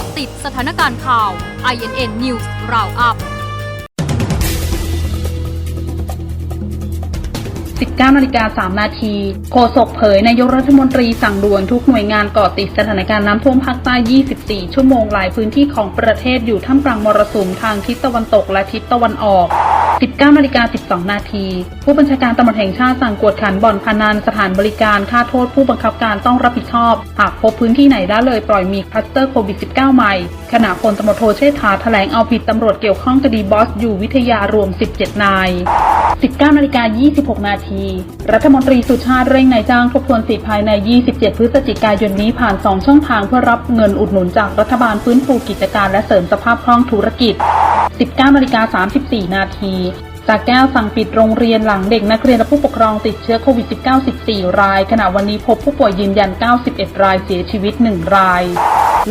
าะติดสถานการณ์ข่าว INN News Roundup 19นาฬิกา3นาทีโฆษกเผยนายกรัฐมนตรีสั่งด่วนทุกหน่วยงานเกาะติดสถานการณ์น้ำท่วมภาคใต้ 24 ชั่วโมงหลายพื้นที่ของประเทศอยู่ท่ามกลางมรสุมทางทิศตะวันตกและทิศตะวันออก 19นาฬิกา12 นาที ผู้บัญชาการตำรวจแห่งชาติสั่งกวดขันบ่อนพนันสถานบริการค่าโทษผู้บังคับการต้องรับผิดชอบ หากพบพื้นที่ไหนละเลยปล่อยมีคลัสเตอร์โควิด -19 ใหม่ ขณะพลตำรวจโทเชษฐาแถลงเอาผิดตำรวจเกี่ยวข้องคดีบอสอยู่วิทยารวม 17 นาย 19นาฬิกา26 นาที รัฐมนตรีสุชาติเร่งนายจ้างทบทวนสิทธิภายใน 27 พฤศจิกายนนี้ผ่าน 2 ช่องทางเพื่อรับเงินอุดหนุนจากรัฐบาลฟื้นฟูกิจการและเสริมสภาพคล่องธุรกิจ 19นาฬิกา34 นาทีสาแก้วสั่งปิดโรงเรียนหลังเด็กนักเรียนและผู้ปกครองติดเชื้อโควิด -19 14 ราย ขณะวันนี้พบผู้ป่วยยืนยัน 91 รายเสียชีวิต 1 ราย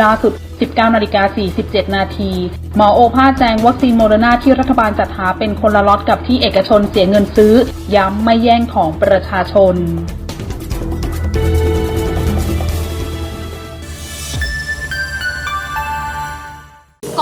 ล่าสุด 19นาฬิกา47 นาทีหมอโอภาสแจ้งวัคซีนโมเดอร์นาที่รัฐบาลจัดหาเป็นคนละล็อตกับที่เอกชนเสียเงินซื้อ ย้ำไม่แย่งของประชาชน